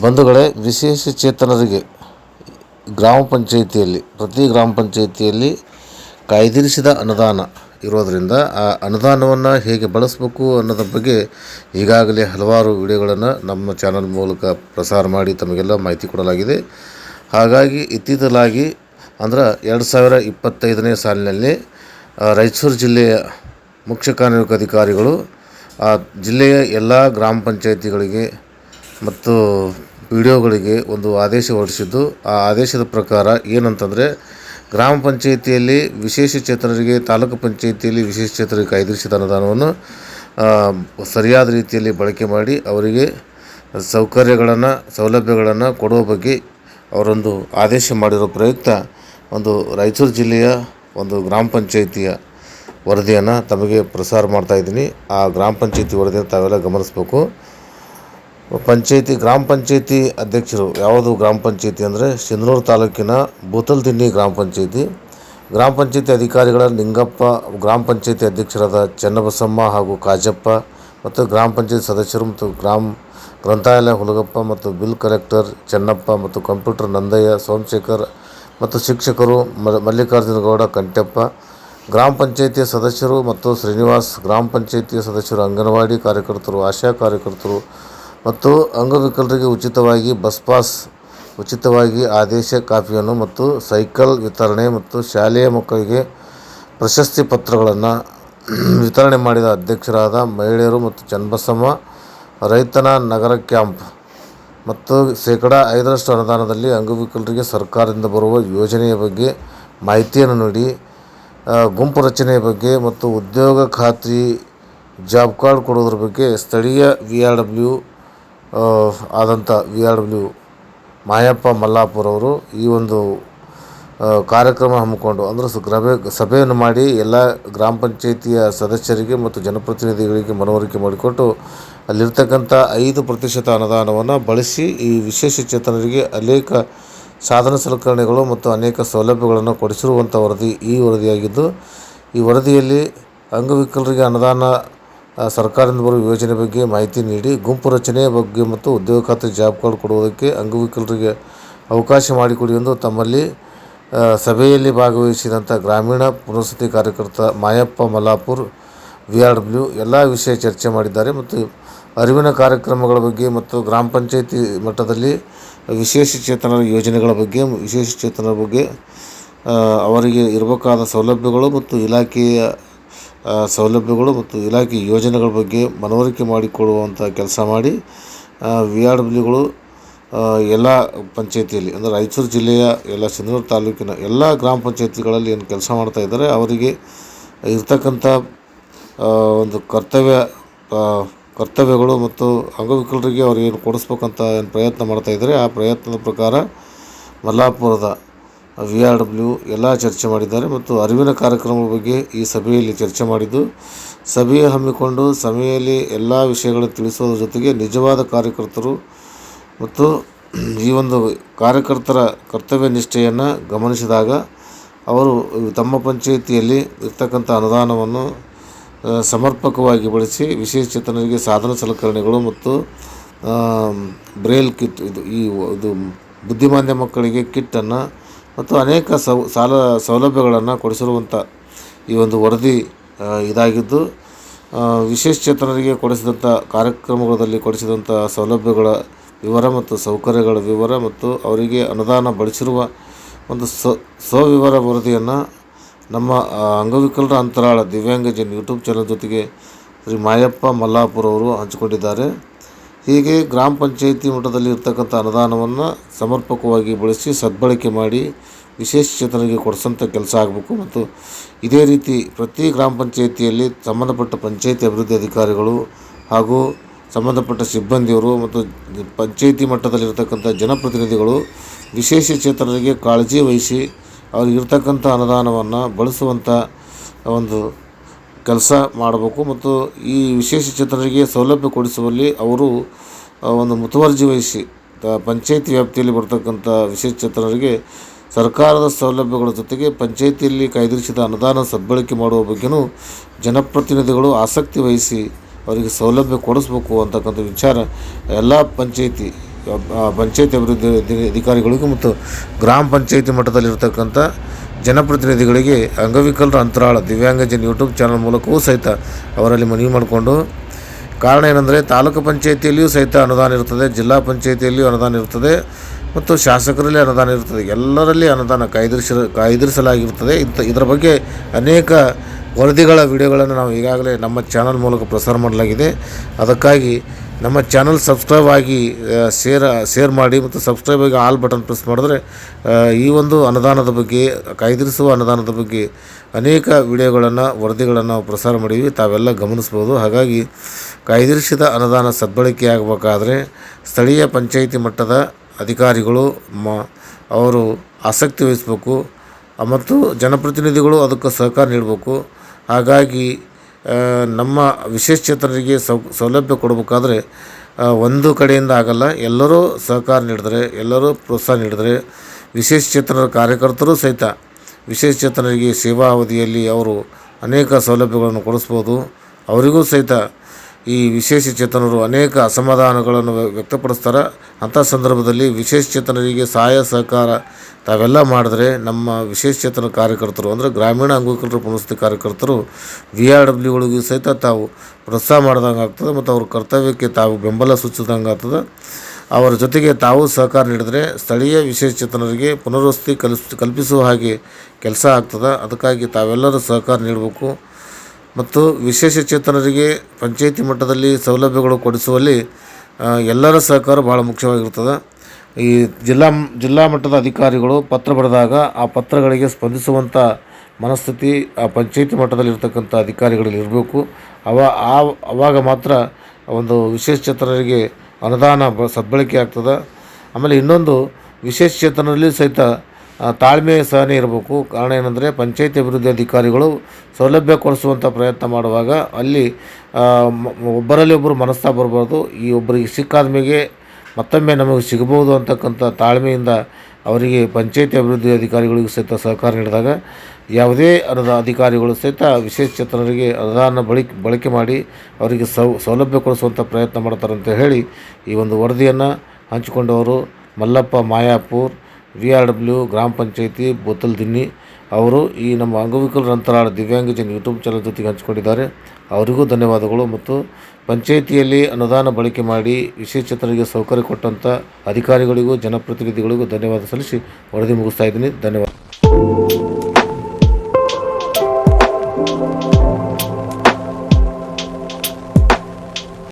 ಬಂಧುಗಳೇ, ವಿಶೇಷ ಚೇತನರಿಗೆ ಗ್ರಾಮ ಪಂಚಾಯಿತಿಯಲ್ಲಿ, ಪ್ರತಿ ಗ್ರಾಮ ಪಂಚಾಯಿತಿಯಲ್ಲಿ ಕಾಯ್ದಿರಿಸಿದ ಅನುದಾನ ಇರೋದರಿಂದ ಆ ಅನುದಾನವನ್ನು ಹೇಗೆ ಬಳಸಬೇಕು ಅನ್ನೋದ್ರ ಬಗ್ಗೆ ಈಗಾಗಲೇ ಹಲವಾರು ವಿಡಿಯೋಗಳನ್ನು ನಮ್ಮ ಚಾನಲ್ ಮೂಲಕ ಪ್ರಸಾರ ಮಾಡಿ ತಮಗೆಲ್ಲ ಮಾಹಿತಿ ಕೊಡಲಾಗಿದೆ. ಹಾಗಾಗಿ ಇತ್ತೀಚಲಾಗಿ ಅಂದ್ರೆ ಎರಡು ಸಾವಿರ ಇಪ್ಪತ್ತೈದನೇ ಸಾಲಿನಲ್ಲಿ ರಾಯಚೂರು ಜಿಲ್ಲೆಯ ಮುಖ್ಯ ಕಾರ್ಯನಿರ್ವಾಹಕ ಅಧಿಕಾರಿಗಳು, ಆ, ಜಿಲ್ಲೆಯ ಎಲ್ಲ ಗ್ರಾಮ ಪಂಚಾಯಿತಿಗಳಿಗೆ ಮತ್ತು ಪಿ ಒಂದು ಆದೇಶ ಹೊರಡಿಸಿದ್ದು, ಆ ಆದೇಶದ ಪ್ರಕಾರ ಏನಂತಂದರೆ, ಗ್ರಾಮ ಪಂಚಾಯಿತಿಯಲ್ಲಿ ವಿಶೇಷ ಚೇತನರಿಗೆ ತಾಲೂಕು ಪಂಚಾಯಿತಿಯಲ್ಲಿ ವಿಶೇಷ ಚೇತನರಿಗೆ ಕಾಯ್ದಿರಿಸಿದ ಅನುದಾನವನ್ನು ಸರಿಯಾದ ರೀತಿಯಲ್ಲಿ ಬಳಕೆ ಮಾಡಿ ಅವರಿಗೆ ಸೌಕರ್ಯಗಳನ್ನು, ಸೌಲಭ್ಯಗಳನ್ನು ಕೊಡುವ ಬಗ್ಗೆ ಅವರೊಂದು ಆದೇಶ ಮಾಡಿರೋ ಪ್ರಯುಕ್ತ ಒಂದು ರಾಯಚೂರು ಜಿಲ್ಲೆಯ ಒಂದು ಗ್ರಾಮ ಪಂಚಾಯಿತಿಯ ವರದಿಯನ್ನು ತಮಗೆ ಪ್ರಸಾರ ಮಾಡ್ತಾ ಇದ್ದೀನಿ. ಆ ಗ್ರಾಮ ಪಂಚಾಯಿತಿ ವರದಿಯನ್ನು ತಾವೆಲ್ಲ ಗಮನಿಸಬೇಕು. ಪಂಚಾಯಿತಿ, ಗ್ರಾಮ ಪಂಚಾಯಿತಿ ಅಧ್ಯಕ್ಷರು ಯಾವುದು ಗ್ರಾಮ ಪಂಚಾಯಿತಿ ಅಂದರೆ ಸಿಂಧನೂರು ತಾಲೂಕಿನ ಬೂತಲ್ದಿನ್ನಿ ಗ್ರಾಮ ಪಂಚಾಯಿತಿ. ಗ್ರಾಮ ಪಂಚಾಯಿತಿ ಅಧಿಕಾರಿಗಳ ನಿಂಗಪ್ಪ ಗ್ರಾಮ ಪಂಚಾಯಿತಿ ಅಧ್ಯಕ್ಷರಾದ ಚೆನ್ನಬಸಮ್ಮ ಹಾಗೂ ಕಾಜಪ್ಪ ಮತ್ತು ಗ್ರಾಮ ಪಂಚಾಯತ್ ಸದಸ್ಯರು ಮತ್ತು ಗ್ರಾಮ ಗ್ರಂಥಾಲಯ ಹುಲಗಪ್ಪ ಮತ್ತು ಬಿಲ್ ಕಲೆಕ್ಟರ್ ಚೆನ್ನಪ್ಪ ಮತ್ತು ಕಂಪ್ಯೂಟರ್ ನಂದಯ್ಯ, ಸೋಮಶೇಖರ್ ಮತ್ತು ಶಿಕ್ಷಕರು ಮಲ್ಲಿಕಾರ್ಜುನಗೌಡ ಮಲ್ಲಿಕಾರ್ಜುನ ಗೌಡ ಕಂಟೆಪ್ಪ ಗ್ರಾಮ ಪಂಚಾಯಿತಿಯ ಸದಸ್ಯರು ಮತ್ತು ಶ್ರೀನಿವಾಸ್, ಗ್ರಾಮ ಪಂಚಾಯಿತಿಯ ಸದಸ್ಯರು ಅಂಗನವಾಡಿ ಕಾರ್ಯಕರ್ತರು, ಆಶಾ ಕಾರ್ಯಕರ್ತರು ಮತ್ತು ಅಂಗವಿಕಲರಿಗೆ ಉಚಿತವಾಗಿ ಬಸ್ ಪಾಸ್ ಉಚಿತವಾಗಿ ಆದೇಶ ಕಾಫಿಯನ್ನು ಮತ್ತು ಸೈಕಲ್ ವಿತರಣೆ ಮತ್ತು ಶಾಲೆಯ ಮಕ್ಕಳಿಗೆ ಪ್ರಶಸ್ತಿ ಪತ್ರಗಳನ್ನು ವಿತರಣೆ ಮಾಡಿದ ಅಧ್ಯಕ್ಷರಾದ ಮಹಿಳೆಯರು ಮತ್ತು ಚನ್ನಬಸಮ್ಮ ರೈತನ ನಗರ ಕ್ಯಾಂಪ್ ಮತ್ತು ಶೇಕಡ ಐದರಷ್ಟು ಅನುದಾನದಲ್ಲಿ ಅಂಗವಿಕಲರಿಗೆ ಸರ್ಕಾರದಿಂದ ಬರುವ ಯೋಜನೆಯ ಬಗ್ಗೆ ಮಾಹಿತಿಯನ್ನು ನೀಡಿ ಗುಂಪು ರಚನೆಯ ಬಗ್ಗೆ ಮತ್ತು ಉದ್ಯೋಗ ಖಾತ್ರಿ ಜಾಬ್ ಕಾರ್ಡ್ ಕೊಡೋದ್ರ ಬಗ್ಗೆ ಸ್ಥಳೀಯ ವಿ ಆರ್ ಡಬ್ಲ್ಯೂ ಆದಂಥ V R W Mayappa Mallapura ಅವರು ಈ ಒಂದು ಕಾರ್ಯಕ್ರಮ ಹಮ್ಮಿಕೊಂಡು, ಅಂದರೆ ಸಭೆ, ಸಭೆಯನ್ನು ಮಾಡಿ ಎಲ್ಲ ಗ್ರಾಮ ಪಂಚಾಯಿತಿಯ ಸದಸ್ಯರಿಗೆ ಮತ್ತು ಜನಪ್ರತಿನಿಧಿಗಳಿಗೆ ಮನವರಿಕೆ ಮಾಡಿಕೊಟ್ಟು, ಅಲ್ಲಿರ್ತಕ್ಕಂಥ ಐದು ಪ್ರತಿಶತ ಅನುದಾನವನ್ನು ಬಳಸಿ ಈ ವಿಶೇಷ ಚೇತನರಿಗೆ ಅನೇಕ ಸಾಧನ ಸಲಕರಣೆಗಳು ಮತ್ತು ಅನೇಕ ಸೌಲಭ್ಯಗಳನ್ನು ಕೊಡಿಸಿರುವಂಥ ವರದಿ ಈ ವರದಿಯಾಗಿದ್ದು, ಈ ವರದಿಯಲ್ಲಿ ಅಂಗವಿಕಲರಿಗೆ ಅನುದಾನ ಸರ್ಕಾರದಿಂದ ಬರುವ ಯೋಜನೆ ಬಗ್ಗೆ ಮಾಹಿತಿ ನೀಡಿ, ಗುಂಪು ರಚನೆಯ ಬಗ್ಗೆ ಮತ್ತು ಉದ್ಯೋಗ ಖಾತ್ರಿ ಜಾಬ್ ಕಾರ್ಡ್ ಕೊಡುವುದಕ್ಕೆ ಅಂಗವಿಕಲರಿಗೆ ಅವಕಾಶ ಮಾಡಿಕೊಡಿ ಎಂದು ತಮ್ಮಲ್ಲಿ ಸಭೆಯಲ್ಲಿ ಭಾಗವಹಿಸಿದಂಥ ಗ್ರಾಮೀಣ ಪುನರ್ವಸತಿ ಕಾರ್ಯಕರ್ತ Mayappa Mallapur, V R W ಎಲ್ಲ ವಿಷಯ ಚರ್ಚೆ ಮಾಡಿದ್ದಾರೆ ಮತ್ತು ಅರಿವಿನ ಕಾರ್ಯಕ್ರಮಗಳ ಬಗ್ಗೆ ಮತ್ತು ಗ್ರಾಮ ಪಂಚಾಯಿತಿ ಮಟ್ಟದಲ್ಲಿ ವಿಶೇಷ ಚೇತನರ ಯೋಜನೆಗಳ ಬಗ್ಗೆ, ವಿಶೇಷ ಚೇತನರ ಬಗ್ಗೆ ಅವರಿಗೆ ಇರಬೇಕಾದ ಸೌಲಭ್ಯಗಳು ಮತ್ತು ಇಲಾಖೆಯ ಸೌಲಭ್ಯಗಳು ಮತ್ತು ಇಲಾಖೆ ಯೋಜನೆಗಳ ಬಗ್ಗೆ ಮನವರಿಕೆ ಮಾಡಿಕೊಡುವಂಥ ಕೆಲಸ ಮಾಡಿ ವಿ ಆರ್ ಡಬ್ಲ್ಯೂಗಳು ಎಲ್ಲ ಪಂಚಾಯಿತಿಯಲ್ಲಿ, ಅಂದರೆ ರಾಯಚೂರು ಜಿಲ್ಲೆಯ ಎಲ್ಲ ಸಿಂಧನೂರು ತಾಲೂಕಿನ ಎಲ್ಲ ಗ್ರಾಮ ಪಂಚಾಯಿತಿಗಳಲ್ಲಿ ಏನು ಕೆಲಸ ಮಾಡ್ತಾ ಇದ್ದಾರೆ, ಅವರಿಗೆ ಇರ್ತಕ್ಕಂಥ ಒಂದು ಕರ್ತವ್ಯ ಕರ್ತವ್ಯಗಳು ಮತ್ತು ಅಂಗವಿಕಲರಿಗೆ ಅವ್ರಿಗೆ ಏನು ಕೊಡಿಸ್ಬೇಕಂತ ಏನು ಪ್ರಯತ್ನ ಮಾಡ್ತಾ ಇದ್ದಾರೆ, ಆ ಪ್ರಯತ್ನದ ಪ್ರಕಾರ ಮಲ್ಲಾಪುರದ ವಿ ಆರ್ ಡಬ್ಲ್ಯೂ ಎಲ್ಲ ಚರ್ಚೆ ಮಾಡಿದ್ದಾರೆ ಮತ್ತು ಅರಿವಿನ ಕಾರ್ಯಕ್ರಮದ ಬಗ್ಗೆ ಈ ಸಭೆಯಲ್ಲಿ ಚರ್ಚೆ ಮಾಡಿದ್ದು, ಸಭೆಯ ಹಮ್ಮಿಕೊಂಡು ಸಭೆಯಲ್ಲಿ ಎಲ್ಲ ವಿಷಯಗಳನ್ನು ತಿಳಿಸೋದ್ರ ಜೊತೆಗೆ ನಿಜವಾದ ಕಾರ್ಯಕರ್ತರು ಮತ್ತು ಈ ಒಂದು ಕಾರ್ಯಕರ್ತರ ಕರ್ತವ್ಯ ನಿಷ್ಠೆಯನ್ನು ಗಮನಿಸಿದಾಗ ಅವರು ತಮ್ಮ ಪಂಚಾಯಿತಿಯಲ್ಲಿ ಇರ್ತಕ್ಕಂಥ ಅನುದಾನವನ್ನು ಸಮರ್ಪಕವಾಗಿ ಬಳಸಿ ವಿಶೇಷಚೇತನರಿಗೆ ಸಾಧನ ಸಲಕರಣೆಗಳು ಮತ್ತು ಬ್ರೇಲ್ ಕಿಟ್, ಇದು, ಈ, ಇದು ಬುದ್ಧಿಮಾಂದ್ಯ ಮಕ್ಕಳಿಗೆ ಕಿಟ್ಟನ್ನು ಮತ್ತು ಅನೇಕ ಸೌ ಸಾಲ ಸೌಲಭ್ಯಗಳನ್ನು ಕೊಡಿಸಿರುವಂಥ ಈ ಒಂದು ವರದಿ ಇದಾಗಿದ್ದು ಆ, ವಿಶೇಷ ಚೇತನರಿಗೆ ಕೊಡಿಸಿದಂಥ ಕಾರ್ಯಕ್ರಮಗಳಲ್ಲಿ ಕೊಡಿಸಿದಂಥ ಸೌಲಭ್ಯಗಳ ವಿವರ ಮತ್ತು ಸೌಕರ್ಯಗಳ ವಿವರ ಮತ್ತು ಅವರಿಗೆ ಅನುದಾನ ಬಳಸಿರುವ ಒಂದು ಸ ಸವಿವರ ವರದಿಯನ್ನು ನಮ್ಮ ಅಂಗವಿಕಲರ ಅಂತರಾಳ ದಿವ್ಯಾಂಗಜನ್ ಯೂಟ್ಯೂಬ್ ಚಾನಲ್ ಜೊತೆಗೆ ಶ್ರೀ ಮಾಯಪ್ಪ ಮಲ್ಲಾಪುರವರು ಹಂಚಿಕೊಂಡಿದ್ದಾರೆ. ಹೀಗೆ ಗ್ರಾಮ ಪಂಚಾಯಿತಿ ಮಟ್ಟದಲ್ಲಿ ಇರತಕ್ಕಂಥ ಅನುದಾನವನ್ನು ಸಮರ್ಪಕವಾಗಿ ಬಳಸಿ ಸದ್ಬಳಕೆ ಮಾಡಿ ವಿಶೇಷ ಚೇತನರಿಗೆ ಕೊಡಿಸೋಂಥ ಕೆಲಸ ಆಗಬೇಕು ಮತ್ತು ಇದೇ ರೀತಿ ಪ್ರತಿ ಗ್ರಾಮ ಪಂಚಾಯಿತಿಯಲ್ಲಿ ಸಂಬಂಧಪಟ್ಟ ಪಂಚಾಯಿತಿ ಅಭಿವೃದ್ಧಿ ಅಧಿಕಾರಿಗಳು ಹಾಗೂ ಸಂಬಂಧಪಟ್ಟ ಸಿಬ್ಬಂದಿಯವರು ಮತ್ತು ಪಂಚಾಯಿತಿ ಮಟ್ಟದಲ್ಲಿರ್ತಕ್ಕಂಥ ಜನಪ್ರತಿನಿಧಿಗಳು ವಿಶೇಷ ಚೇತನರಿಗೆ ಕಾಳಜಿ ವಹಿಸಿ ಅವ್ರಿಗಿರ್ತಕ್ಕಂಥ ಅನುದಾನವನ್ನು ಬಳಸುವಂಥ ಒಂದು ಕೆಲಸ ಮಾಡಬೇಕು ಮತ್ತು ಈ ವಿಶೇಷ ಚೇತನರಿಗೆ ಸೌಲಭ್ಯ ಕೊಡಿಸುವಲ್ಲಿ ಅವರು ಒಂದು ಮುತುವರ್ಜಿ ವಹಿಸಿ ಪಂಚಾಯಿತಿ ವ್ಯಾಪ್ತಿಯಲ್ಲಿ ಬರ್ತಕ್ಕಂಥ ವಿಶೇಷ ಚೇತನರಿಗೆ ಸರ್ಕಾರದ ಸೌಲಭ್ಯಗಳ ಜೊತೆಗೆ ಪಂಚಾಯಿತಿಯಲ್ಲಿ ಕಾಯ್ದಿರಿಸಿದ ಅನುದಾನ ಸದ್ಬಳಕೆ ಮಾಡುವ ಬಗ್ಗೆನೂ ಜನಪ್ರತಿನಿಧಿಗಳು ಆಸಕ್ತಿ ವಹಿಸಿ ಅವರಿಗೆ ಸೌಲಭ್ಯ ಕೊಡಿಸ್ಬೇಕು ಅಂತಕ್ಕಂಥ ವಿಚಾರ ಎಲ್ಲ ಪಂಚಾಯತಿ ಪಂಚಾಯಿತಿ ಅಭಿವೃದ್ಧಿ ಅಧಿಕಾರಿಗಳಿಗೂ ಮತ್ತು ಗ್ರಾಮ ಪಂಚಾಯಿತಿ ಮಟ್ಟದಲ್ಲಿರ್ತಕ್ಕಂಥ ಜನಪ್ರತಿನಿಧಿಗಳಿಗೆ ಅಂಗವಿಕಲರ ಅಂತರಾಳ ದಿವ್ಯಾಂಗಜನ್ ಯೂಟ್ಯೂಬ್ ಚಾನಲ್ ಮೂಲಕವೂ ಸಹಿತ ಅವರಲ್ಲಿ ಮನವಿ ಮಾಡಿಕೊಂಡು, ಕಾರಣ ಏನಂದರೆ ತಾಲೂಕು ಪಂಚಾಯಿತಿಯಲ್ಲಿಯೂ ಸಹಿತ ಅನುದಾನ ಇರ್ತದೆ ಜಿಲ್ಲಾ ಪಂಚಾಯಿತಿಯಲ್ಲಿಯೂ ಅನುದಾನ ಇರ್ತದೆ ಮತ್ತು ಶಾಸಕರಲ್ಲಿ ಅನುದಾನ ಇರ್ತದೆ ಎಲ್ಲರಲ್ಲಿ ಅನುದಾನ ಕಾಯ್ದಿರಿಸ ಕಾಯ್ದಿರಿಸಲಾಗಿರ್ತದೆ ಇಂಥ, ಇದರ ಬಗ್ಗೆ ಅನೇಕ ವರದಿಗಳ, ವಿಡಿಯೋಗಳನ್ನು ನಾವು ಈಗಾಗಲೇ ನಮ್ಮ ಚಾನಲ್ ಮೂಲಕ ಪ್ರಸಾರ ಮಾಡಲಾಗಿದೆ. ಅದಕ್ಕಾಗಿ ನಮ್ಮ ಚಾನಲ್ ಸಬ್ಸ್ಕ್ರೈಬ್ ಆಗಿ ಶೇರ್ ಶೇರ್ ಮಾಡಿ ಮತ್ತು ಸಬ್ಸ್ಕ್ರೈಬ್ ಆಗಿ ಆಲ್ ಬಟನ್ ಪ್ರೆಸ್ ಮಾಡಿದ್ರೆ ಈ ಒಂದು ಅನುದಾನದ ಬಗ್ಗೆ, ಕಾಯ್ದಿರಿಸುವ ಅನುದಾನದ ಬಗ್ಗೆ ಅನೇಕ ವಿಡಿಯೋಗಳನ್ನು, ವರದಿಗಳನ್ನು ನಾವು ಪ್ರಸಾರ ಮಾಡೀವಿ ತಾವೆಲ್ಲ ಗಮನಿಸ್ಬೋದು. ಹಾಗಾಗಿ ಕಾಯ್ದಿರಿಸಿದ ಅನುದಾನ ಸದ್ಬಳಕೆ ಆಗಬೇಕಾದ್ರೆ ಸ್ಥಳೀಯ ಪಂಚಾಯಿತಿ ಮಟ್ಟದ ಅಧಿಕಾರಿಗಳು, ಮ, ಅವರು ಆಸಕ್ತಿ ವಹಿಸಬೇಕು. ಮತ್ತು ಜನಪ್ರತಿನಿಧಿಗಳು ಅದಕ್ಕೆ ಸಹಕಾರ ನೀಡಬೇಕು. ಹಾಗಾಗಿ ನಮ್ಮ ವಿಶೇಷಚೇತನರಿಗೆ ಸೌ, ಸೌಲಭ್ಯ ಕೊಡಬೇಕಾದ್ರೆ ಒಂದು ಕಡೆಯಿಂದ ಆಗಲ್ಲ. ಎಲ್ಲರೂ ಸಹಕಾರ ನೀಡಿದರೆ, ಎಲ್ಲರೂ ಪ್ರೋತ್ಸಾಹ ನೀಡಿದರೆ ವಿಶೇಷಚೇತನರ ಕಾರ್ಯಕರ್ತರು ಸಹಿತ ವಿಶೇಷಚೇತನರಿಗೆ ಸೇವಾ ಅವಧಿಯಲ್ಲಿ ಅವರು ಅನೇಕ ಸೌಲಭ್ಯಗಳನ್ನು ಕೊಡಿಸ್ಬೋದು. ಅವರಿಗೂ ಸಹಿತ ಈ ವಿಶೇಷ ಚೇತನರು ಅನೇಕ ಅಸಮಾಧಾನಗಳನ್ನು ವ್ಯ- ವ್ಯಕ್ತಪಡಿಸ್ತಾರೆ. ಅಂಥ ಸಂದರ್ಭದಲ್ಲಿ ವಿಶೇಷ ಚೇತನರಿಗೆ ಸಹಾಯ, ಸಹಕಾರ ತಾವೆಲ್ಲ ಮಾಡಿದ್ರೆ ನಮ್ಮ ವಿಶೇಷ ಚೇತನ ಕಾರ್ಯಕರ್ತರು, ಅಂದರೆ ಗ್ರಾಮೀಣ ಅಂಗವಿಕಲರು ಪುನಸ್ತಿ ಕಾರ್ಯಕರ್ತರು ವಿ ಆರ್ ಡಬ್ಲ್ಯೂಗಳಿಗೂ ಸಹಿತ ತಾವು ಪ್ರೋತ್ಸಾಹ ಮಾಡ್ದಂಗೆ ಆಗ್ತದೆ ಮತ್ತು ಅವ್ರ ಕರ್ತವ್ಯಕ್ಕೆ ತಾವು ಬೆಂಬಲ ಸೂಚಿಸಿದಂಗೆ ಆಗ್ತದೆ. ಅವರ ಜೊತೆಗೆ ತಾವು ಸಹಕಾರ ನೀಡಿದರೆ ಸ್ಥಳೀಯ ವಿಶೇಷ ಚೇತನರಿಗೆ ಪುನರ್ವಸತಿ ಕಲ್ಪಿಸ್ ಕಲ್ಪಿಸುವ ಹಾಗೆ ಕೆಲಸ ಆಗ್ತದೆ. ಅದಕ್ಕಾಗಿ ತಾವೆಲ್ಲರೂ ಸಹಕಾರ ನೀಡಬೇಕು. ಮತ್ತು ವಿಶೇಷ ಚೇತನರಿಗೆ ಪಂಚಾಯಿತಿ ಮಟ್ಟದಲ್ಲಿ ಸೌಲಭ್ಯಗಳು ಕೊಡಿಸುವಲ್ಲಿ ಎಲ್ಲರ ಸಹಕಾರ ಭಾಳ ಮುಖ್ಯವಾಗಿರ್ತದೆ. ಈ ಜಿಲ್ಲಾ ಜಿಲ್ಲಾ ಮಟ್ಟದ ಅಧಿಕಾರಿಗಳು ಪತ್ರ ಬರೆದಾಗ ಆ ಪತ್ರಗಳಿಗೆ ಸ್ಪಂದಿಸುವಂಥ ಮನಸ್ಥಿತಿ ಆ ಪಂಚಾಯಿತಿ ಮಟ್ಟದಲ್ಲಿರ್ತಕ್ಕಂಥ ಅಧಿಕಾರಿಗಳಲ್ಲಿ ಇರಬೇಕು. ಅವ, ಆ, ಅವಾಗ ಮಾತ್ರ ಒಂದು ವಿಶೇಷ ಚೇತನರಿಗೆ ಅನುದಾನ ಬ, ಸದ್ಬಳಕೆ ಆಗ್ತದೆ. ಆಮೇಲೆ ಇನ್ನೊಂದು ವಿಶೇಷ ಚೇತನರಲ್ಲಿ ಸಹಿತ ತಾಳ್ಮೆ ಸಹನೆ ಇರಬೇಕು. ಕಾರಣ ಏನಂದರೆ ಪಂಚಾಯತ್ ಅಭಿವೃದ್ಧಿ ಅಧಿಕಾರಿಗಳು ಸೌಲಭ್ಯ ಕೊಡಿಸುವಂಥ ಪ್ರಯತ್ನ ಮಾಡುವಾಗ ಅಲ್ಲಿ ಒಬ್ಬರಲ್ಲಿ ಒಬ್ಬರು ಮನಸ್ತಾ ಬರಬಾರ್ದು. ಈ ಒಬ್ಬರಿಗೆ ಸಿಕ್ಕಾದ ಮೇಲೆ ಮತ್ತೊಮ್ಮೆ ನಮಗೆ ಸಿಗಬಹುದು ಅಂತಕ್ಕಂಥ ತಾಳ್ಮೆಯಿಂದ ಅವರಿಗೆ ಪಂಚಾಯತಿ ಅಭಿವೃದ್ಧಿ ಅಧಿಕಾರಿಗಳಿಗೆ ಸಹಿತ ಸಹಕಾರ ನೀಡಿದಾಗ ಯಾವುದೇ ಅನುದ ಅಧಿಕಾರಿಗಳು ಸಹಿತ ವಿಶೇಷ ಚೇತನರಿಗೆ ಅನುದಾನ ಬಳಿ, ಬಳಕೆ ಮಾಡಿ ಅವರಿಗೆ ಸೌಲಭ್ಯ ಕೊಡಿಸುವಂಥ ಪ್ರಯತ್ನ ಮಾಡ್ತಾರೆ ಅಂತ ಹೇಳಿ ಈ ಒಂದು ವರದಿಯನ್ನು ಹಂಚಿಕೊಂಡವರು Mallappa Mayapur V R W gram panchayat ಬೋತಲ್ ದಿನ್ನಿ ಅವರು ಈ ನಮ್ಮ ಅಂಗವಿಕಲರ ದಿವ್ಯಾಂಗ ದಿವ್ಯಾಂಗಜನ್ ಯೂಟ್ಯೂಬ್ ಚಾನಲ್ ಜೊತೆಗೆ ಹಂಚಿಕೊಂಡಿದ್ದಾರೆ. ಅವರಿಗೂ ಧನ್ಯವಾದಗಳು ಮತ್ತು ಪಂಚಾಯಿತಿಯಲ್ಲಿ ಅನುದಾನ ಬಳಕೆ ಮಾಡಿ ವಿಶೇಷತರಿಗೆ ಸೌಕರ್ಯ ಕೊಟ್ಟಂಥ ಅಧಿಕಾರಿಗಳಿಗೂ, ಜನಪ್ರತಿನಿಧಿಗಳಿಗೂ ಧನ್ಯವಾದ ಸಲ್ಲಿಸಿ ವರದಿ ಮುಗಿಸ್ತಾ ಇದ್ದೀನಿ. ಧನ್ಯವಾದ.